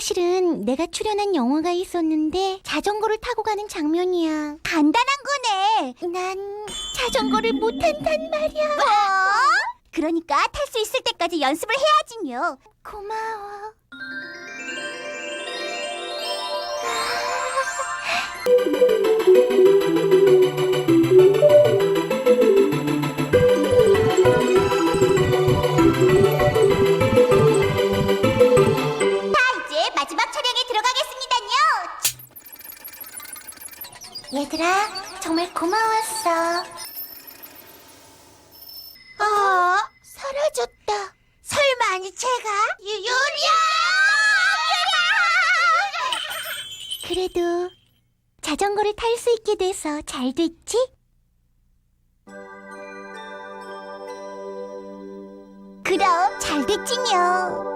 사실은 내가 출연한 영화가 있었는데 자전거를 타고 가는 장면이야. 간단한 거네. 난 자전거를 못 탄단 말이야. 뭐? 그러니까 탈 수 있을 때까지 연습을 해야지요. 고마워. 마지막 촬영에 들어가겠습니다요. 얘들아, 정말 고마웠어. 어? 사라졌다. 설마 아니 제가? 유, 유리야! 그래도 자전거를 탈 수 있게 돼서 잘 됐지? 그럼 잘 됐지요.